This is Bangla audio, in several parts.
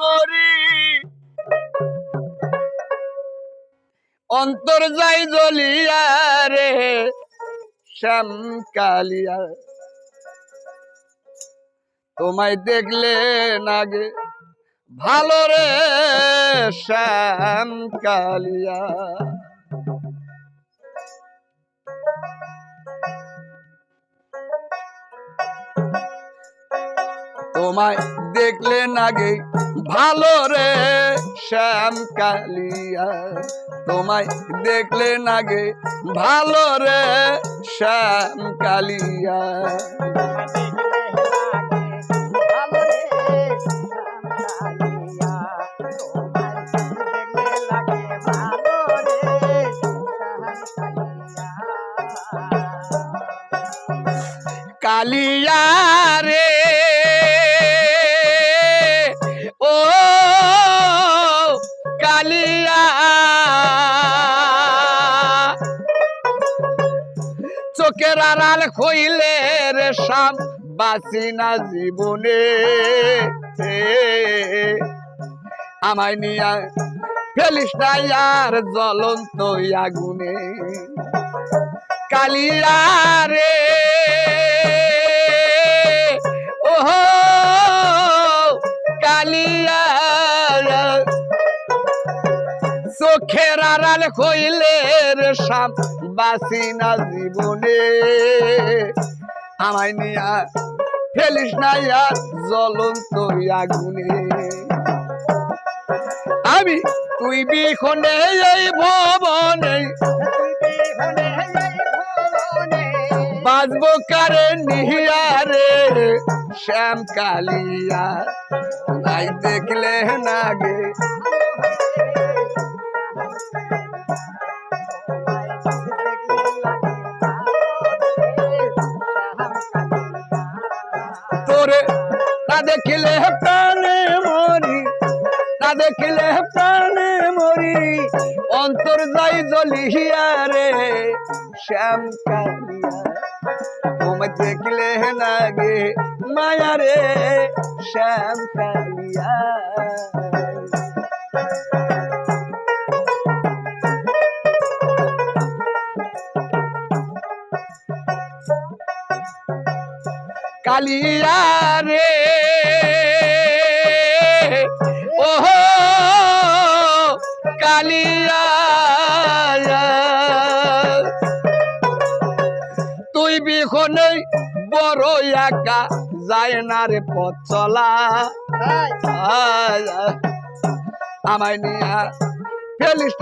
মরি। অন্তর যাই জ্বলিয়া রে শ্যাম কালিয়া। তোমায় দেখলে নাগে ভালো রে শ্যাম কালিয়া। তোমায় দেখলে নাগে ভালো রে, শ্যাম কালিয়া। তোমায় দেখলে নাগে ভালো রে, শ্যাম কালিয়া। কালিয়া। আড়াল খইলে রে শাম বাঁচি না জীবনে। আমায় নিয়া ফেলিস না আর জ্বলন্ত আগুনে। কালিয়া রে ওহো কালিয়া চোখের আড়াল কইলে রে সাম বাসি না জীবনে। আমায় নিয়া ফেলিস না আর জ্বলন্ত আগুনে। আমি, তুই বিখনে এই ভবনে। বাজবো কারে নিহিয়ারে শ্যাম কালিয়া নাই দেখলে নাগে তোরে দেখিলে প্রাণে মরি, না দেখিলে প্রাণে মরি, অন্তর যাই জ্বলিয়া রে, শ্যাম কালিয়া। দেখিলে দেখলে নাগে মায়া রে, শ্যাম কালিয়া। কালিয়া রে কালিয়া তুই বিখনে বড় একা যায় না রে পথ চলা। আমায় নিয়া ফেলিস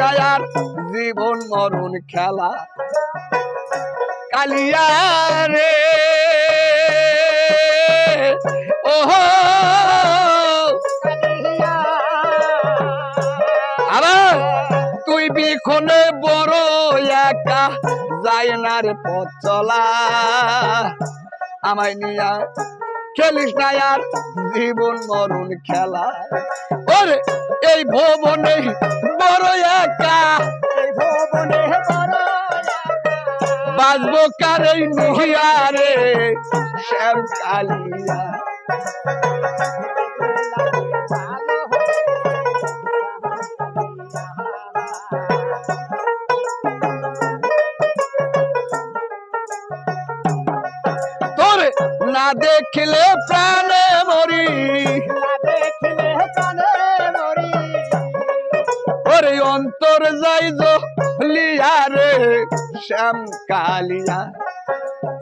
জীবন মরণ খেলা। কালিয়া রে ওহো। বিখনে বড় একা যায় না রে পথ চলা। আমায় নিয়া খেলিস না আর জীবন মরণ খেলা। ওরে এই ভবনে বড় একা। বাজবো কারে নিহিয়ারে শ্যাম কালিয়া। না দেখলে প্রাণে মরি। ওরে অন্তর যাই লিয়া রে, শ্যাম কালিয়া।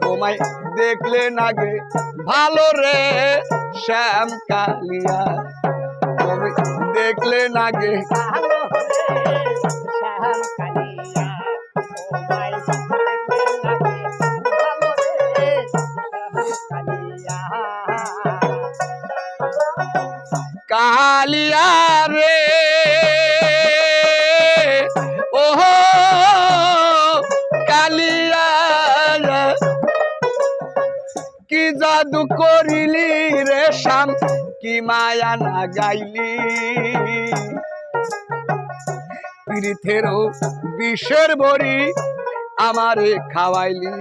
তোমায় দেখলে নাগে ভালো রে, শ্যাম কালিয়া। তুমি দেখলে নাগে কালিয়া। রে। ওহো, কালিয়া কি জাদু করিলি রে শাম কি মায়া না গাইলি। পীড়িতেরও বিষের বড়ি আমারে খাওয়াইলি।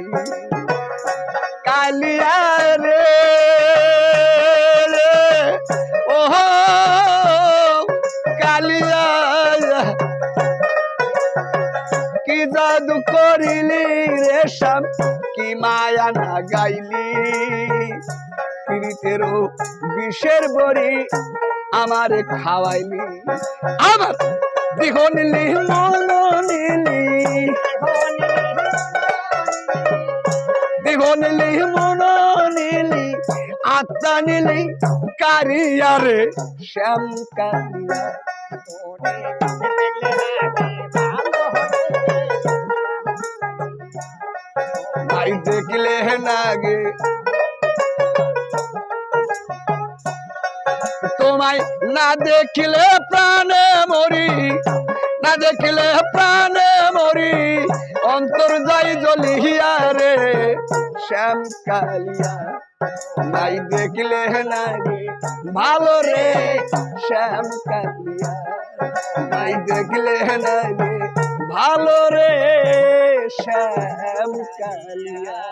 কালিয়া রে রে, ওহো রেশম কি মায়া না গাইলি? পীড়িতেরও বিষের বড়ি আমারে খাওয়াইলি। আমার দেহ নিলি মন নিলি। দেহ নিলি মন নিলি। আত্মা নিলি কারিয়ারে শ্যাম কারিয়া। ভাই দেখলে নাগে তোমায় না দেখিলে প্রাণে মরি, না দেখিলে প্রাণে মরি, অন্তর যাই জ্বলিয়া রে, শ্যাম কালিয়া, নাই দেখলে নাগে ভালো রে, শ্যাম কালিয়া, নাই দেখলে নাগে ভালো রে শ্যাম কালিয়া।